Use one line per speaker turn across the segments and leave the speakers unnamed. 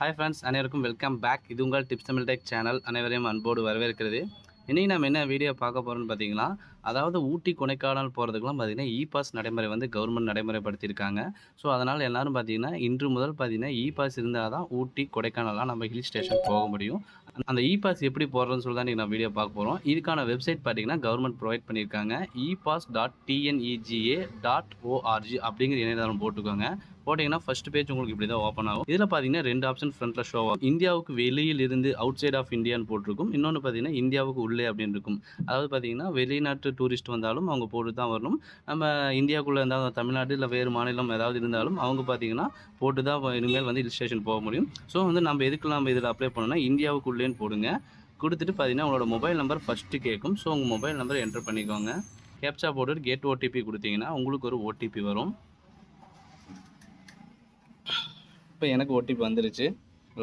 Hi friends அனைவருக்கும் welcome back இது உங்கள் டிப்ஸ் தமிழ் டெக் சேனல் அனைவரையும் அன்போடு வரவேற்கிறது. இன்றைக்கி நம்ம என்ன வீடியோ பார்க்க போகிறோம்னு பார்த்தீங்கன்னா அதாவது ஊட்டி கொடைக்கானல் போகிறதுக்குலாம் பார்த்தீங்கன்னா இ பாஸ் நடைமுறை வந்து கவர்மெண்ட் நடைமுறைப்படுத்தியிருக்காங்க. ஸோ அதனால் எல்லோரும் பார்த்தீங்கன்னா இன்று முதல் பார்த்தீங்கன்னா இ பாஸ் இருந்தால் தான் ஊட்டி கொடைக்கானல்லாம் நம்ம ஹில் ஸ்டேஷன் போக முடியும். அந்த இ பாஸ் எப்படி போடுறதுன்னு சொல்லி தான் இன்றைக்கி நான் வீடியோ பார்க்க போகிறோம் இதுக்கான வெப்சைட் பார்த்தீங்கன்னா கவர்மெண்ட் ப்ரொவைட் பண்ணியிருக்காங்க. E pass dot TNEGA dot ORG அப்படிங்கிற இணையதளம் போட்டுக்கோங்க போட்டிங்கன்னா ஃபர்ஸ்ட் பேஜ் உங்களுக்கு இப்படி தான் ஓப்பன் ஆகும். இதில் பார்த்தீங்கன்னா ரெண்டு ஆப்ஷன் ஃப்ரண்ட்டில் ஷோ ஆகும். இந்தியாவுக்கு வெளியில் இருந்து அவுட் சைட் ஆஃப் இந்தியான்னு போட்டிருக்கும். இன்னொன்று பார்த்தீங்கன்னா இந்தியாவுக்கு உள்ளே அப்படின்னு இருக்கும். அதாவது பார்த்தீங்கன்னா வெளிநாட்டு டூரிஸ்ட் வந்தாலும் அவங்க போட்டு தான் வரணும். நம்ம இந்தியாவுக்குள்ளே இருந்தாலும் தமிழ்நாடு இல்லை வேறு மாநிலம் ஏதாவது இருந்தாலும் அவங்க பார்த்தீங்கன்னா போட்டு தான் இனிமேல் வந்து ஹில் ஸ்டேஷன் போக முடியும். ஸோ வந்து நம்ம எதுக்கு நம்ம இதில் அப்ளை பண்ணோம்னா இந்தியாவுக்குள்ளேன்னு போடுங்க. கொடுத்துட்டு பார்த்தீங்கன்னா உங்களோட மொபைல் நம்பர் ஃபஸ்ட்டு கேட்கும் ஸோ உங்கள் மொபைல் நம்பர் என்டர் பண்ணிக்கோங்க. கேப்சா போட்டு கேட் ஓடிபி கொடுத்தீங்கன்னா உங்களுக்கு ஒரு ஓடிபி வரும். இப்போ எனக்கு ஓடிபி வந்துருச்சு.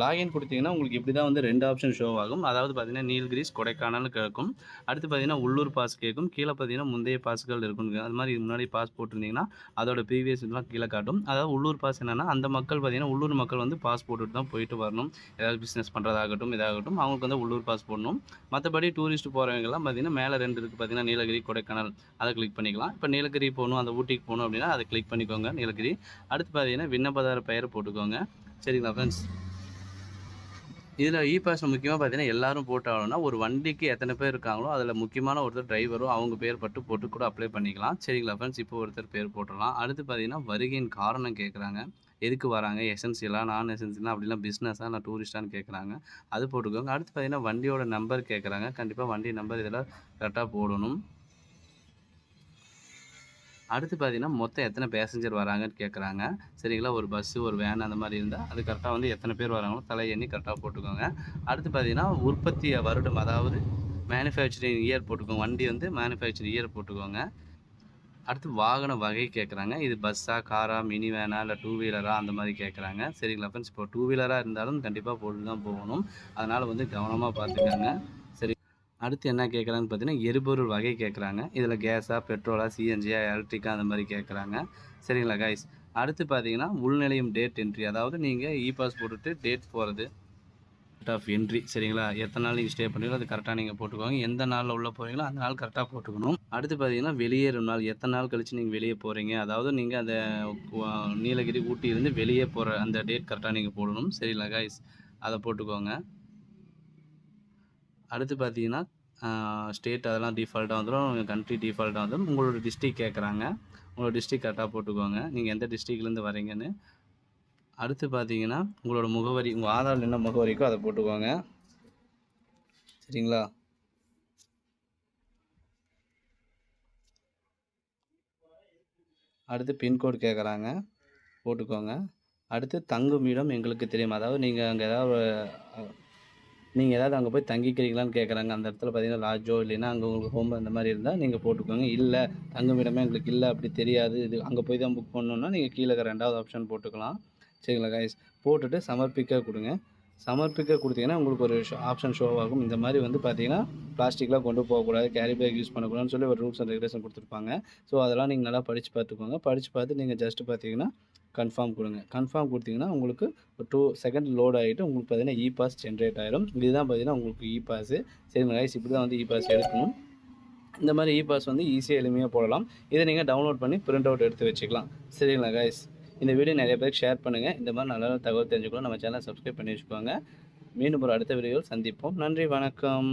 லாகின் கொடுத்தீங்கன்னா உங்களுக்கு இப்படி தான் வந்து ரெண்டு ஆப்ஷன் ஷோ ஆகும். அதாவது பார்த்தீங்கன்னா நீல்கிரிஸ் கொடைக்கானல் கேட்கும் அடுத்து பார்த்தீங்கன்னா உள்ளூர் பாஸ் கேட்கும் கீழே பார்த்தீங்கன்னா முந்தைய பாஸ்கள் இருக்கும். அது மாதிரி முன்னாடி பாஸ் போட்டிருந்தீங்கன்னா அதோட ப்ரீவியஸ் இதெல்லாம் கீழே காட்டும். அதாவது உள்ளூர் பாஸ் என்னென்னா அந்த மக்கள் பார்த்தீங்கன்னா உள்ளூர் மக்கள் வந்து பாஸ் போட்டுட்டு தான் போயிட்டு வரணும். ஏதாவது பிஸ்னஸ் பண்ணுறதாகட்டும் இதாகட்டும். அவங்களுக்கு வந்து உள்ளூர் பாஸ் போடணும். மற்றபடி டூரிஸ்ட் போகிறவங்கலாம் பார்த்தீங்கன்னா மேலே ரெண்டு இருக்குது பார்த்தீங்கன்னா நீலகிரி கொடைக்கானல். அதை கிளிக் பண்ணிக்கலாம். இப்போ நீலகிரி போகணும் அந்த ஊட்டிக்கு போகணும் அப்படின்னா அதை கிளிக் பண்ணிக்கோங்க நீலகிரி அடுத்து பார்த்தீங்கன்னா விண்ணப்பதார பெயர் போட்டுக்கோங்க. சரிங்களா ஃப்ரெண்ட்ஸ் இதில் இ பாஸ் முக்கியமாக பார்த்தீங்கன்னா எல்லாரும் போட்டாங்கன்னா ஒரு வண்டிக்கு எத்தனை பேர் இருக்காங்களோ அதில் முக்கியமான ஒருத்தர் டிரைவரும் அவங்க பேர் பட்டு போட்டு கூட அப்ளை பண்ணிக்கலாம். சரிங்களா ஃப்ரெண்ட்ஸ் இப்போ ஒருத்தர் பேர் போட்டுடலாம். அடுத்து பார்த்தீங்கன்னா வருகையின் காரணம் கேட்குறாங்க எதுக்கு வராங்க? எசன்சியலாக நான் எசன்சியலாக அப்படிலாம் பிஸ்னஸாக இல்லை டூரிஸ்டான்னு கேட்குறாங்க அது போட்டுக்கோங்க. அடுத்து பார்த்தீங்கன்னா வண்டியோட நம்பர் கேட்குறாங்க கண்டிப்பாக வண்டி நம்பர் இதில் கரெக்டாக போடணும். அடுத்து பார்த்தீங்கன்னா மொத்தம் எத்தனை பேசஞ்சர் வராங்கன்னு கேட்குறாங்க சரிங்களா? ஒரு பஸ்ஸு ஒரு வேன் அந்த மாதிரி இருந்தால் அது கரெக்டாக வந்து எத்தனை பேர் வராங்களோ தலை எண்ணி கரெக்டாக போட்டுக்கோங்க. அடுத்து பார்த்தீங்கன்னா உற்பத்தி வருடம் அதாவது மேனுஃபேக்சரிங் இயர் போட்டுக்கோங்க. வண்டி வந்து மேனுஃபேக்சரிங் இயர் போட்டுக்கோங்க. அடுத்து வாகன வகை கேட்குறாங்க இது பஸ்ஸா காரா மினி வேனா இல்லை டூ வீலரா அந்த மாதிரி கேட்குறாங்க சரிங்களா ஃப்ரெண்ட்ஸ் இப்போ டூ வீலராக இருந்தாலும் கண்டிப்பாக போட்டு தான் போகணும். அதனால் வந்து கவனமாக பார்த்துக்கோங்க. அடுத்து என்ன கேட்குறாங்கன்னு பார்த்தீங்கன்னா எரிபொருள் வகை கேட்குறாங்க இதில் கேஸாக பெட்ரோலாக சிஎன்ஜியா எலக்ட்ரிக்கா அந்த மாதிரி கேட்குறாங்க சரிங்களா கைஸ் அடுத்து பார்த்தீங்கன்னா உள்நிலையம் டேட் என்ட்ரி அதாவது நீங்கள் இ பாஸ் போட்டுட்டு டேட் போகிறது டேட் ஆஃப் என்ட்ரி சரிங்களா? எத்தனை நாள் நீங்கள் ஸ்டே பண்ணுறீங்களோ அது கரெக்டாக நீங்கள் போட்டுக்கோங்க. எந்த நாளில் உள்ளே போகிறீங்களோ அந்த நாள் கரெக்டாக போட்டுக்கணும். அடுத்து பார்த்தீங்கன்னா வெளியேறும் நாள். எத்தனை நாள் கழித்து நீங்கள் வெளியே போகிறீங்க அதாவது நீங்கள் அந்த நீலகிரி ஊட்டி இருந்து வெளியே போகிற அந்த டேட் கரெக்டாக நீங்கள் போடணும். சரிங்களா கைஸ் அதை போட்டுக்கோங்க. அடுத்து பார்த்தீங்கன்னா ஸ்டேட் அதெல்லாம் டிஃபால்ட்டாக வந்துடும் கண்ட்ரி டிஃபால்ட்டாக வந்துடும் உங்களோட டிஸ்ட்ரிக் கேட்குறாங்க. உங்களோட டிஸ்ட்ரிக் கரெக்டாக போட்டுக்கோங்க. நீங்கள் எந்த டிஸ்ட்ரிக்ட்லேருந்து வரீங்கன்னு அடுத்து பார்த்தீங்கன்னா உங்களோட முகவரி உங்கள் ஆதாரில் என்ன முகவரிக்கோ அதை போட்டுக்கோங்க. சரிங்களா? அடுத்து பின்கோடு கேட்குறாங்க. போட்டுக்கோங்க. அடுத்து தங்கும் இடம் எங்களுக்கு தெரியும். அதாவது நீங்கள் அங்கே ஏதாவது நீங்கள் ஏதாவது அங்கே போய் தங்கிக்கிறீங்களான்னு கேட்குறாங்க அந்த இடத்துல பார்த்தீங்கன்னா லாட்ஜோ இல்லைன்னா அங்கே உங்களுக்கு ஹோம் அந்த மாதிரி இருந்தால் நீங்கள் போட்டுக்கோங்க. இல்லை தங்கும் இடமே எங்களுக்கு இல்லை அப்படி தெரியாது. இது அங்கே போய் தான் புக் பண்ணணுன்னா நீங்கள் கீழே ரெண்டாவது ஆப்ஷன் போட்டுக்கலாம். சரிங்களா கைஸ் போட்டுட்டு சமர்ப்பிக்க கொடுங்க. சமர்ப்பிக்க கொடுத்தீங்கன்னா உங்களுக்கு ஒரு ஆப்ஷன் ஷோ ஆகும். இந்த மாதிரி வந்து பார்த்தீங்கன்னா பிளாஸ்டிக்லாம் கொண்டு போகக்கூடாது கேரி பேக் யூஸ் பண்ணக்கூடாதுன்னு சொல்லி ஒரு ரூல்ஸ் அண்ட் ரெகுலேஷன் கொடுத்துருப்பாங்க. ஸோ அதெல்லாம் நீங்கள் நல்லா படித்து பார்த்துக்கோங்க. படித்து பார்த்து நீங்கள் ஜஸ்ட்டு பார்த்தீங்கன்னா கன்ஃபார்ம் கொடுங்க. கன்ஃபார்ம் கொடுத்தீங்கன்னா உங்களுக்கு ஒரு டூ செகண்ட் லோட் ஆகிட்டு உங்களுக்கு பார்த்தீங்கன்னா இ பாஸ் ஜென்ரேட் ஆயிடும் இதுதான் பார்த்தீங்கன்னா உங்களுக்கு இ பாஸ் சரி கைஸ் இப்படி தான் வந்து இ பாஸ் எடுக்கணும். இந்த மாதிரி இ பாஸ் வந்து ஈஸியாக எளிமையாக போடலாம். இதை நீங்கள் டவுன்லோட் பண்ணி பிரிண்ட் அவுட் எடுத்து வச்சுக்கலாம். சரிங்களா கைஸ் இந்த வீடியோ நிறைய பேருக்கு ஷேர் பண்ணுங்கள் இந்த மாதிரி நல்ல நல்ல தகவல் தெரிஞ்சுக்கணும். நம்ம சேனலை சப்ஸ்கிரைப் பண்ணி வச்சுக்கோங்க. மீண்டும் ஒரு அடுத்த வீடியோவில் சந்திப்போம். நன்றி வணக்கம்.